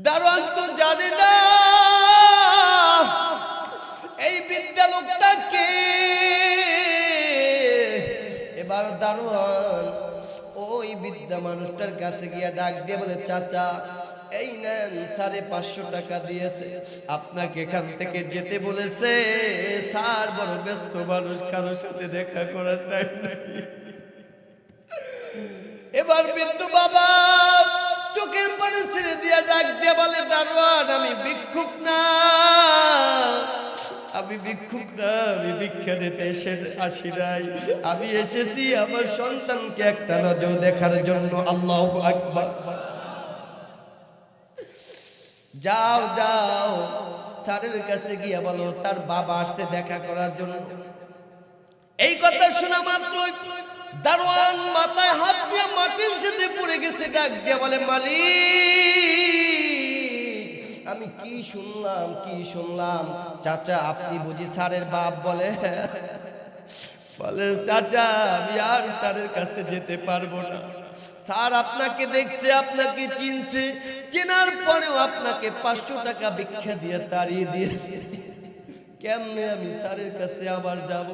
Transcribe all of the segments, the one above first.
দারোয়ান তো জানে না। এই বিদ্যা লোকটাকে এবার দারোয়ান ওই বিদ্যা মানুষটার কাছে গিয়া ডাক দিয়ে বলে, চাচা, এই নেন, সাড়ে পাঁচশো টাকা দিয়েছে। আপনাকে এখান থেকে যেতে বলেছে। স্যার বড় ব্যস্ত মানুষ, কারোর সাথে দেখা করার নাই। এবার বিন্দু বাবা চোখের পানি ছেড়ে দিয়া ডাক দিয়ে বলে, দারোয়ান, আমি ভিক্ষুক না। আমি ভিক্ষুক না, আমি ভিক্ষা নিতে এসে আসি নাই। আমি এসেছি আমার সন্তানকে একটা নজর দেখার জন্য। আল্লাহ আকবার। যাও যাও, স্যারের কাছে গিয়া বলো, তার বাবা আসছে দেখা করার জন্য। এই কথা শোনা মাত্র দারোয়ান মাথায় হাত দিয়ে মাটির সাথে পড়ে গেছে, ডাক দিয়ে বলে, মালিক, আমি কি শুনলাম কি শুনলাম? চাচা, আপনি বুঝি স্যারের বাপ বলে? বলে, চাচা, আমি আর স্যারের কাছে যেতে পারব না। স্যার আপনাকে দেখছে, আপনাকে চিনছে, চেনার পরেও আপনাকে পাঁচশো টাকা ভিক্ষা দিয়ে তাড়িয়ে দিয়েছে। কেমনে আমি স্যারের কাছে আবার যাব?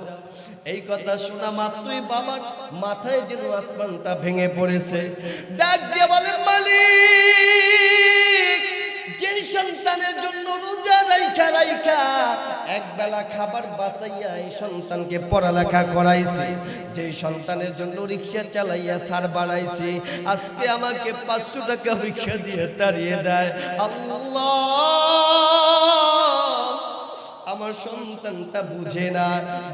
এই কথা শোনা মাত্রই বাবার মাথায় যেন আসমানটা ভেঙে পড়েছে। ডাক দিয়ে বলে, মালিক, যে সন্তানের জন্য রোজা রাইখা রাইখা খাবার এই সন্তানকে করাইছে। সন্তানের জন্য রিক্সা চালাইয়া সার আজকে আমাকে পাঁচশো টাকা ভিক্ষা দিয়ে তাড়িয়ে দেয়। আল্লাহ! আমার সন্তানটা বুঝে না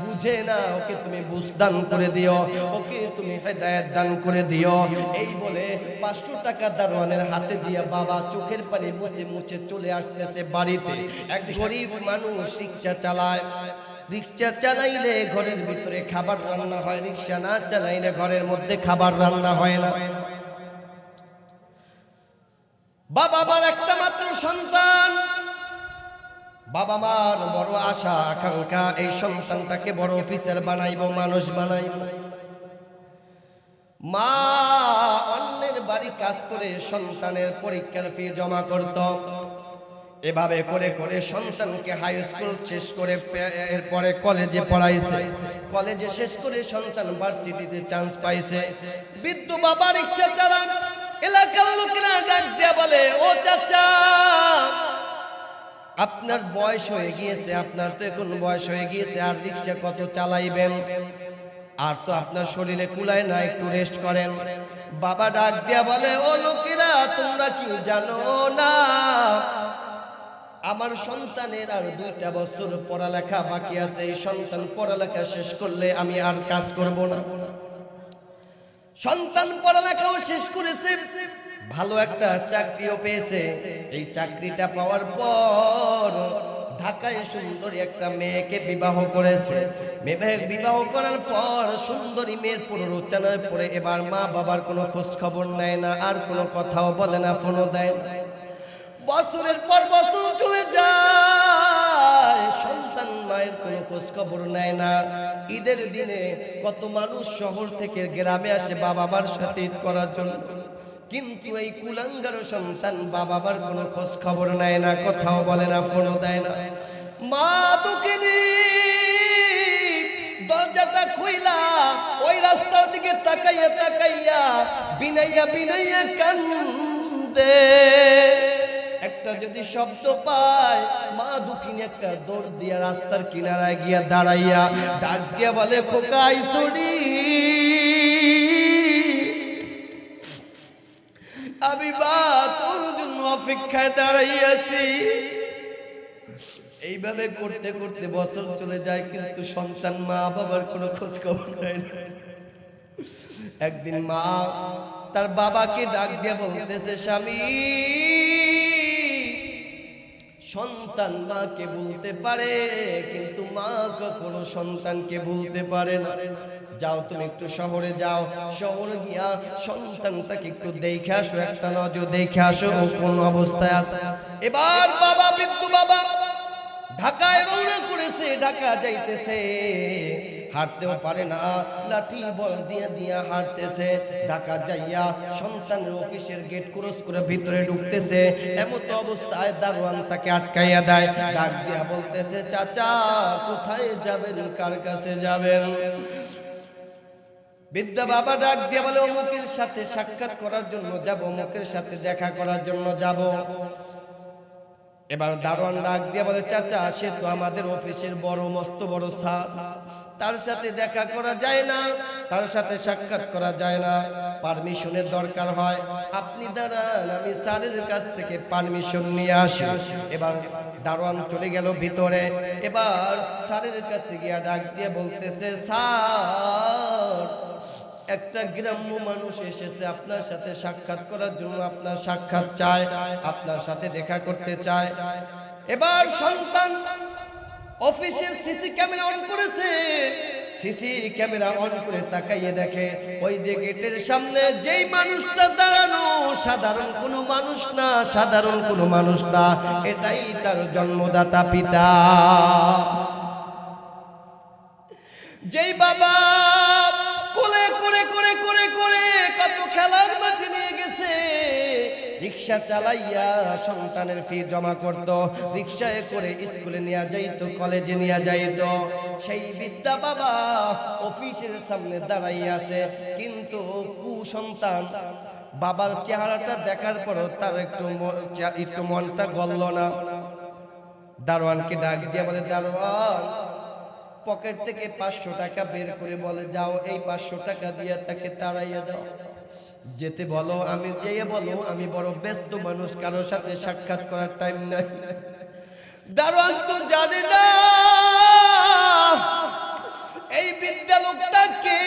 বুঝে না, ওকে তুমি বুঝদান করে দিও, ওকে তুমি হেদায়ত দান করে দিও। এই বলে পাঁচশো টাকা দারোয়ানের হাতে দিয়া বাবা চোখের পানি মুছে মুছে চলে আসতেছে বাড়িতে। এক গরিব মানুষ রিক্সা চালায়। রিক্সা চালাইলে ঘরের ভিতরে খাবার রান্না হয়, রিক্সা না চালাইলে ঘরের মধ্যে খাবার রান্না হয় না। বাবা আমার একটা মাত্র সন্তান। বাবা মার বড় আশা, আকাঙ্ক্ষা, এই সন্তানটাকে বড় অফিসার বানাইব, মানুষ বানাইব। মা অন্যের বাড়ি কাজ করে সন্তানের পরীক্ষার ফি জমা করত। এভাবে করে করে সন্তানকে হাই স্কুল শেষ করে এরপরে কলেজে পড়াইছে। কলেজে শেষ করে সন্তান ভার্সিটিতে চান্স পাইছে। বিদ্যু বাবা রিক্সা চালান, এলাকার লোকেরা ডাক দিয়া বলে, ও চাচা আপনার বয়স হয়ে গিয়েছে, আপনার তো এখন বয়স হয়ে গিয়েছে, আর রিক্সা কত চালাইবেন? আর তো আপনার শরীরে কুলায় না, একটু রেস্ট করেন। বাবা ডাক দিয়া বলে, ও লোকেরা, তোমরা কি জানো না? আমার সন্তানের আর দুইটা বছর পড়ালেখা বাকি আছে, এই সন্তান পড়ালেখা শেষ করলে আমি আর কাজ করব না। সন্তান পড়ালেখাও শেষ করেছে। ভালো একটা চাকরিও পেয়েছে। এই চাকরিটা পাওয়ার পর ঢাকায় সুন্দরী একটা মেয়েকে বিবাহ করেছে। মেয়ে বিবাহ করার পর সুন্দরী মেয়ের পুনরুচ্চারণের পরে এবার মা বাবার কোনো খোঁজ খবর নেয় না, আর কোনো কথাও বলে না, ফোনও দেয় না। বছরের পর বছর চলে যায়, সন্তান মায়ের কোনো খোঁজ খবর নেয় না। ঈদের দিনে কত মানুষ শহর থেকে গ্রামে আসে বাবা মার সাথে ঈদ করার জন্য। কিন্তু এই কুলাঙ্গার সন্তান বাবা মার কোনো খোঁজ খবর নেয় না, কথাও বলে না, ফোনও দেয় না। মা দুঃখিনী, দরজাটা খুইলা, ওই রাস্তার দিকে তাকাইয়া তাকাইয়া বিনাইয়া বিনাইয়া কান্দে। একটা যদি শব্দ পায়, মা দুঃখিনী একটা দৌড় দিয়া রাস্তার কিনারায় গিয়া দাঁড়াইয়া ডাক দিয়া বলে, খোকাই সরি বা তোর জন্য অপেক্ষায় দাঁড়াইয়াছি। এইভাবে করতে করতে বছর চলে যায়, কিন্তু সন্তান মা বাবার কোনো খোঁজ খবর নেয় না। একদিন মা তার বাবাকে ডাক দিয়ে বলতেছে, স্বামী সন্তান মাকে বলতে পারে, কিন্তু মা কখনো সন্তানকে বলতে পারে না। যাও তুমি একটু শহরে যাও, শহরে গিয়া সন্তানটাকে একটু দেখে আসো, একটা নজর দেখে আসো কোন অবস্থায় আছে। এবার বাবা বিদ্যু বাবা ঢাকায় রওনা করেছে, ঢাকা যাইতেছে। হাঁটতেও পারে না, লাঠি বল দিয়ে দিয়ে হাঁটতেছে। ঢাকা যাইয়া সন্তানের অফিসের গেট ক্রস করে ভিতরে ঢুকতেছে। এমত অবস্থায় দারোয়ান তাকে আটকাইয়া দেয়। ডাক দিয়া বলতেছে, চাচা, কোথায় যাবেন? কার কাছে যাবেন? বিদ্যা বাবা ডাক দিয়ে বলে, অমুকের সাথে সাক্ষাৎ করার জন্য যাব, অমুকের সাথে দেখা করার জন্য যাব। এবার দারোয়ান ডাক দিয়ে বলে, চাচা, সে তো আমাদের অফিসের বড়, মস্ত, বড় স্যার তার সাথে দেখা করা যায় না, তার সাথে সাক্ষাৎ করা যায় না। পারমিশনের দরকার হয়। আপনি দাঁড়ান, আমি স্যারের কাছ থেকে পারমিশন নিয়ে আসি। এবার দারোয়ান চলে গেল ভিতরে। এবার স্যারের কাছে গিয়া ডাক দিয়ে বলতেছে, স্যার একটা গ্রাম্য মানুষ এসেছে আপনার সাথে সাক্ষাৎ করার জন্য, আপনার সাক্ষাৎ চায়, আপনার সাথে দেখা করতে চায়। এবার সন্তান অফিসের সিসি ক্যামেরা অন করেছে। সিসি ক্যামেরা অন করে তাকাইয়ে দেখে, ওই যে গেটের সামনে যেই মানুষটা দাঁড়ানো, সাধারণ কোনো মানুষ না, সাধারণ কোনো মানুষ না, এটাই তার জন্মদাতা পিতা। যেই বাবা করে খেলার মাঠে নিয়ে গেছে। রিক্সা চালাইয়া সন্তানের ফি জমা করত। রিক্সায় করে স্কুলে নিয়ে যাইতো, কলেজে নিয়ে যাইতো। সেই বিদ্যা বাবা অফিসের সামনে কিন্তু কুসন্তান বাবার চেহারাটা দেখার পরও তার একটু একটু মনটা গলল না। দারোয়ানকে ডাক দিয়ে বলে, দারোয়ান, পকেট থেকে পাঁচশো টাকা বের করে বলে, যাও, এই পাঁচশো টাকা দিয়ে তাকে তাড়াইয়া দাও। যেতে বলো, আমি যেয়ে বলো, আমি বড় ব্যস্ত মানুষ, কারোর সাথে সাক্ষাৎ করার টাইম নাই। দারোয়ান তো জানে না, এই বিদ্যা লোকটাকে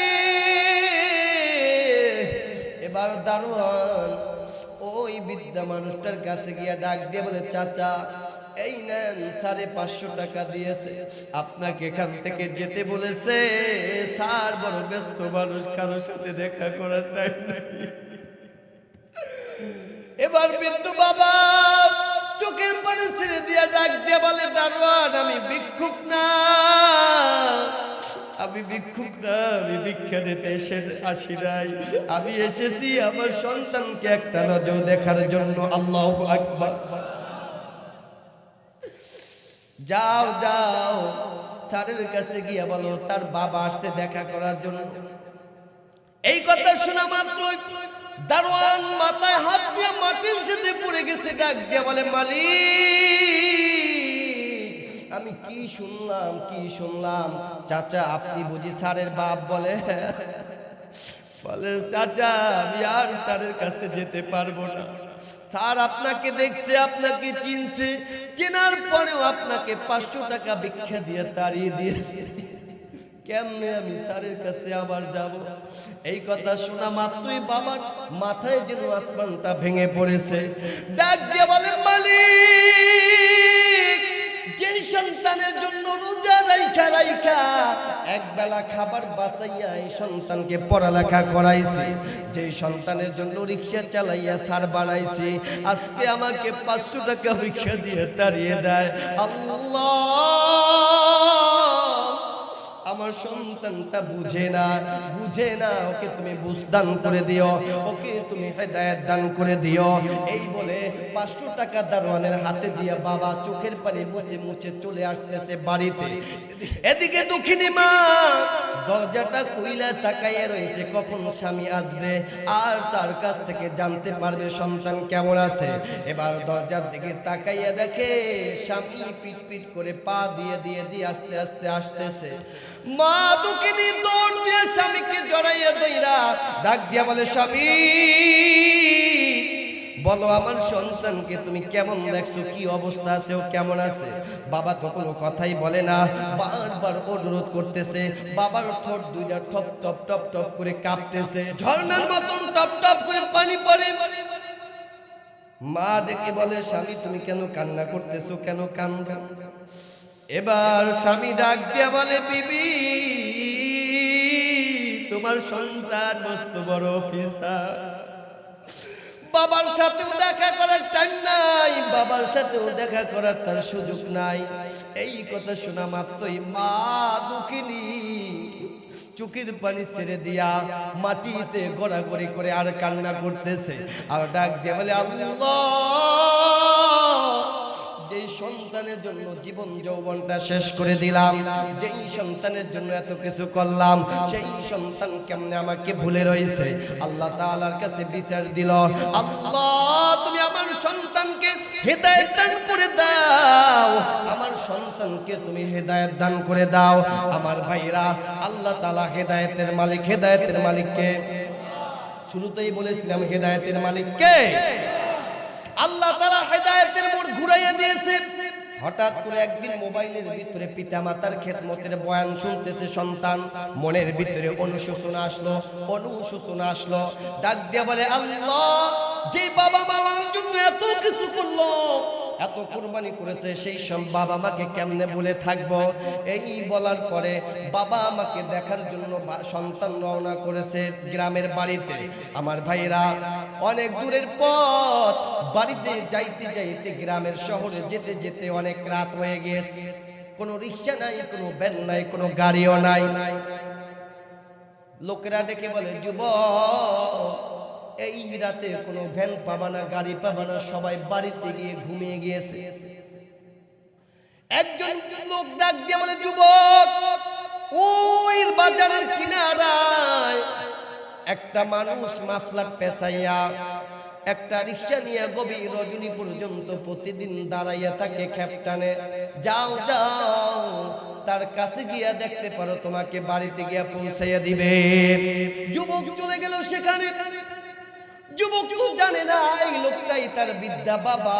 এবার দারোয়ান, ওই বিদ্যা মানুষটার কাছে গিয়া ডাক দিয়ে বলে, চাচা এই নেন, সাড়ে পাঁচশো টাকা দিয়েছে। আপনাকে এখান থেকে যেতে বলেছে। স্যার, বড় ব্যস্ত মানুষ, কারোর সাথে দেখা করার টাইম নাই। এবার বিন্দু বাবা, চোখের পানি ছেড়ে দিয়া ডাক দিয়ে বলে, দারোয়ান, আমি ভিক্ষুক না। আমি ভিক্ষুক না, আমি ভিক্ষা নিতে এসে আসি নাই। আমি এসেছি আমার সন্তানকে একটা নজর দেখার জন্য। আল্লাহ আকবার। যাও যাও। স্যারের কাছে গিয়ে বলো, তার বাবা আসছে দেখা করার জন্য। এই কথা শোনা মাত্র দারোয়ান মাথায় হাত দিয়ে মাটির সাথে পড়ে গেছে, ডাক দিয়ে বলে, মালিক, আমি কি শুনলাম কি শুনলাম? চাচা, আপনি বুঝি স্যারের বাপ বলে? বলে চাচা, আমি আর স্যারের কাছে যেতে পারব না। স্যার আপনাকে দেখছে, আপনাকে চিনছে, চেনার পরেও আপনাকে পাঁচশো টাকা ভিক্ষা দিয়ে তাড়িয়ে দিয়েছে। কেমনে আমি স্যারের কাছে আবার যাব? এই কথা শোনা মাত্রই বাবার মাথায় যেন আসমানটা ভেঙে পড়েছে। ডাক দিয়ে বলে, মালিক! যে সন্তানের জন্য রোজা রাইখা রাইখা। এক বেলা খাবার বাঁচাইয়া এই সন্তানকে পড়ালেখা করাইছে। যে সন্তানের জন্য রিক্সা চালাইয়া সার বানাইছে, আজকে আমাকে পাঁচশো টাকা ভিক্ষা দিয়ে তাড়িয়ে দেয়। আল্লাহ! আমার সন্তানটা বুঝে না বুঝে না, ওকে তুমি বুঝদান করে দিও, ওকে তুমি হেদায়ত দান করে দিও। এই বলে পাঁচশো টাকা দারোয়ানের হাতে দিয়া বাবা চোখের পানি মুছে মুছে চলে আসতেছে বাড়িতে। এদিকে দুঃখিনী মা, দরজাটা কইলা তাকাইয়া রয়েছে কখন স্বামী আসবে আর তার কাছ থেকে জানতে পারবে সন্তান কেমন আছে। এবার দরজার দিকে তাকাইয়া দেখে স্বামী পিট পিট করে পা দিয়ে দিয়ে দিয়ে আস্তে আস্তে আসতেছে। মা দুঃখিনী দৌড় দিয়ে স্বামীকে জড়াইয়া দইরা ডাক দিয়া বলে, স্বামী, বলো আমার সন্তানকে তুমি কেমন দেখছ? কি অবস্থা আছে? ও কেমন আছে? বাবা তো কোনো কথাই বলে না, বারবার অনুরোধ করতেছে। বাবার ঠোঁট দুইটা টপ টপ টপ টপ করে কাঁপতেছে। ঝর্ণার মতন টপ টপ করে পানি পড়ে। মা ডেকে বলে, স্বামী, তুমি কেন কান্না করতেছো? কেন কান্দ? এবার স্বামী ডাক দিয়া বলে, বিবি, তোমার সন্তান মস্ত বড় অফিসার। বাবার সাথেও দেখা করার টাইম নাই, বাবার সাথেও দেখা করার তার সুযোগ নাই। এই কথা শোনা মাত্রই মা দুঃখিনী চুকির পানি ছেড়ে দিয়া মাটিতে গড়াগড়ি করে আর কান্না করতেছে। আর ডাক দিয়ে বলে, আল্লাহ! যেই সন্তানের জন্য জীবন যৌবনটা শেষ করে দিলাম। যেই সন্তানের জন্য এত কিছু করলাম, সেই সন্তান কেমনে আমাকে ভুলে রয়েছে? আল্লাহ তাআলার কাছে বিচার দিল, আল্লাহ, তুমি আমার সন্তানকে হেদায়েত দান করে দাও। আমার সন্তানকে তুমি হেদায়েত দান করে দাও। আমার ভাইরা, আল্লাহ তাআলা হেদায়েতের মালিক, হেদায়েতের মালিককে, শুরুতেই বলেছিলাম, হেদায়েতের মালিককে। আল্লাহ তালা হেদায়তের মোড় ঘুরাইয়া দিয়েছে হঠাৎ করে একদিন মোবাইলের ভিতরে পিতা মাতার খেদমতের বয়ান শুনতেছে সন্তান। মনের ভিতরে অনুশোচনা আসলো অনুশোচনা আসলো। ডাক দিয়া বলে, আল্লাহ যে বাবা মা আমার জন্য এত কিছু করল এত কোরবানি করেছে, সেই সব বাবা মাকে কেমনে বলে থাকব? এই বলার পরে বাবা আমাকে দেখার জন্য সন্তান রওনা করেছে গ্রামের বাড়িতে। আমার ভাইরা অনেক দূরের পথ, বাড়িতে যাইতে যাইতে গ্রামের শহরে যেতে যেতে অনেক রাত হয়ে গিয়েছে। কোনো রিক্সা নাই, কোনো ভ্যান নাই, কোনো গাড়িও নাই। লোকেরা ডেকে বলে যুব এই রাতে কোনো ভ্যান পাবা না, গাড়ি পাবা না, সবাই বাড়িতে গিয়ে ঘুমিয়ে গিয়েছে। একজন লোক ডাক দিয়ে বলে, যুবক, ওই বাজারের কিনারায় একটা মানুষ মাফলার পেশাইয়া একটা রিক্সা নিয়ে গভীর রজনী পর্যন্ত প্রতিদিন দাঁড়াইয়া থাকে খেপটানে যাও যাও, তার কাছে গিয়া দেখতে পারো, তোমাকে বাড়িতে গিয়া পৌঁছাইয়া দিবে। যুবক চলে গেল সেখানে। যুবক তো জানে না, এই লোকটাই তার বিদ্যা বাবা।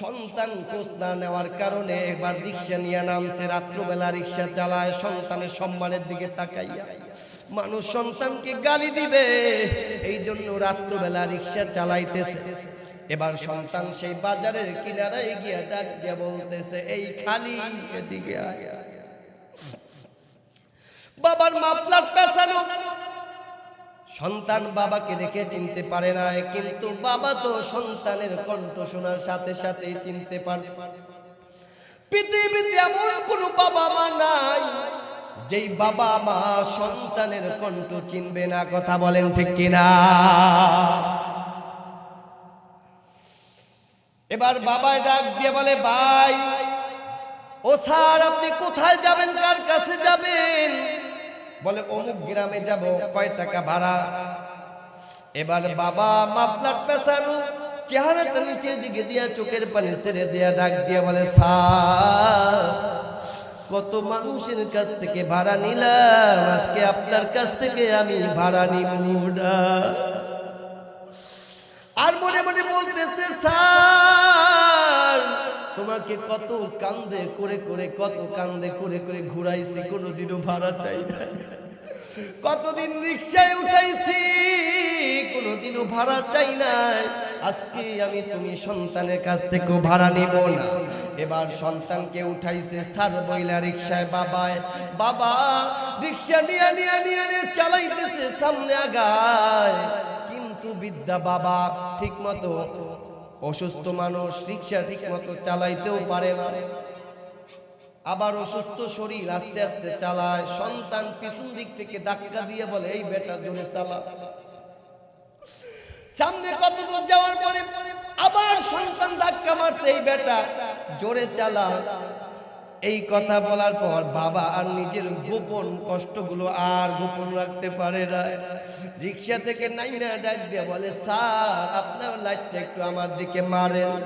সন্তান খোঁজ না নেওয়ার কারণে এবার রিক্সা নিয়ে নামছে, রাত্রবেলা রিক্সা চালায়, সন্তানের সম্মানের দিকে তাকাইয়া। মানুষ সন্তানকে গালি দিবে এই জন্য রাত্রবেলা রিক্সা চালাইতেছে। এবার সন্তান সেই বাজারের কিনারায় গিয়া ডাক দিয়া বলতেছে, এই খালি এদিকে। বাবার মাফলার পেছানো সন্তান বাবাকে দেখে চিনতে পারে না কিন্তু বাবা তো সন্তানের কণ্ঠ শোনার সাথে সাথে চিনতে পারছে। পৃথিবীতে এমন কোন বাবা মা নাই, যেই বাবা মা সন্তানের কণ্ঠ চিনবে না, কথা বলেন ঠিক কিনা? এবার বাবা ডাক দিয়ে বলে, ভাই, ও স্যার, আপনি কোথায় যাবেন? কার কাছে যাবেন? বলে, অমুক গ্রামে যাব, কয় টাকা ভাড়া? এবার বাবা মাফলার পেছানো, চেহারাটা নিচের দিকে দিয়া চোখের পানি ছেড়ে দিয়া ডাক দিয়া বলে, স্যার, কত মানুষের কাছ থেকে ভাড়া নিলাম, আজকে আপনার কাছ থেকে আমি ভাড়া নিব আর মনে মনে বলতেছে তোমাকে কত কান্দে, করে করে, কত কান্দে, করে করে ঘুরাইছি, কোনোদিনও ভাড়া চাই না। কতদিন রিক্সায় উঠাইছি, কোনোদিনও ভাড়া চাই নাই আজকে আমি তুমি সন্তানের কাছ থেকেও ভাড়া নিব না। এবার সন্তানকে উঠাইছে সার বইলা রিক্সায় বাবায়। বাবা, রিক্সা নিয়ে নিয়ে নিয়ে চালাইতেছে সামনে আগায়। কিন্তু বিদ্যা বাবা ঠিক মতো অসুস্থ মানুষ রিক্সা ঠিক মতো চালাইতেও পারে না। আবার অসুস্থ শরীর আস্তে আস্তে চালায়, সন্তান পিছন দিক থেকে ধাক্কা দিয়ে বলে, এই বেটা, জোরে চালা। সামনে কত দূর যাওয়ার পরে আবার সন্তান ধাক্কা মারছে, এই বেটা, জোরে চালা। এই কথা বলার পর বাবা আর নিজের গোপন কষ্টগুলো আর গোপন রাখতে পারে না। রিক্সা থেকে নাইনা ডাক দিয়ে বলে, স্যার, আপনার লাইটটা একটু আমার দিকে মারেন।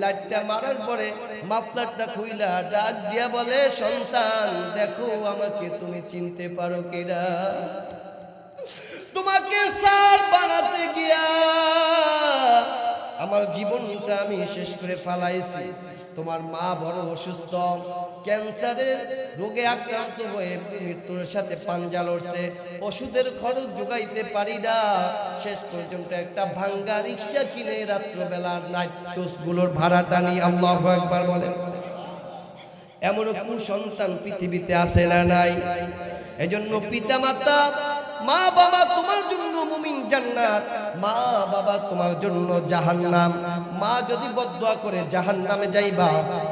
লাইটটা মারার পরে মাফলারটা খুইলা ডাক দিয়া বলে, সন্তান, দেখো আমাকে তুমি চিনতে পারো কিনা। তোমাকে স্যার বানাতে গিয়া আমার জীবনটা আমি শেষ করে ফালাইছি। তোমার মা বড় অসুস্থ। ক্যান্সারের রোগে আক্রান্ত হয়ে মৃত্যুর সাথে পাঞ্জা লড়ছে। ওষুধের খরচ যোগাইতে পারি না। শেষ পর্যন্ত একটা ভাঙ্গা রিক্সা কিনে রাত্রবেলা নাইটগুলোর ভাড়াটা নিয়ে আল্লাহ একবার বলেন। এমন কোন সন্তান পৃথিবীতে আসে না নাই? এজন্য পিতা মাতা মা বাবা তোমার জন্য মুমিন জান্নাত মা বাবা তোমার জন্য জাহান্নাম। মা যদি বদদোয়া করে জাহান্নামে যাইবা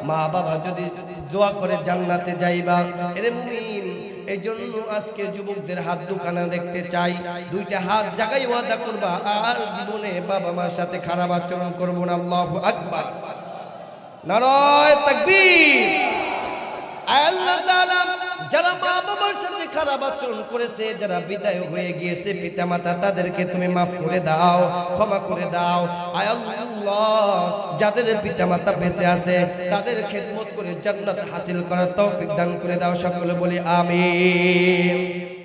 মা বাবা যদি দোয়া করে জান্নাতে যাইবা, এরে মুমিন এই জন্য আজকে যুবকদের হাত দোকানে দেখতে চাই। দুইটা হাত জাগাই ওয়াদা করবা, আর জীবনে বাবা মার সাথে খারাপ আচরণ করব না, আল্লাহ আকবার। নারায় তাকবীর। আল্লাহ তাআলা যারা মা বাবার সাথে খারাপ আচরণ করেছে, যারা বিদায় হয়ে গিয়েছে পিতা মাতা তাদেরকে তুমি মাফ করে দাও, ক্ষমা করে দাও। যাদের পিতামাতা বেঁচে আছে, তাদের খেদমত করে জান্নাত হাসিল করার তৌফিক দান করে দাও, সকলে বলি আমিন।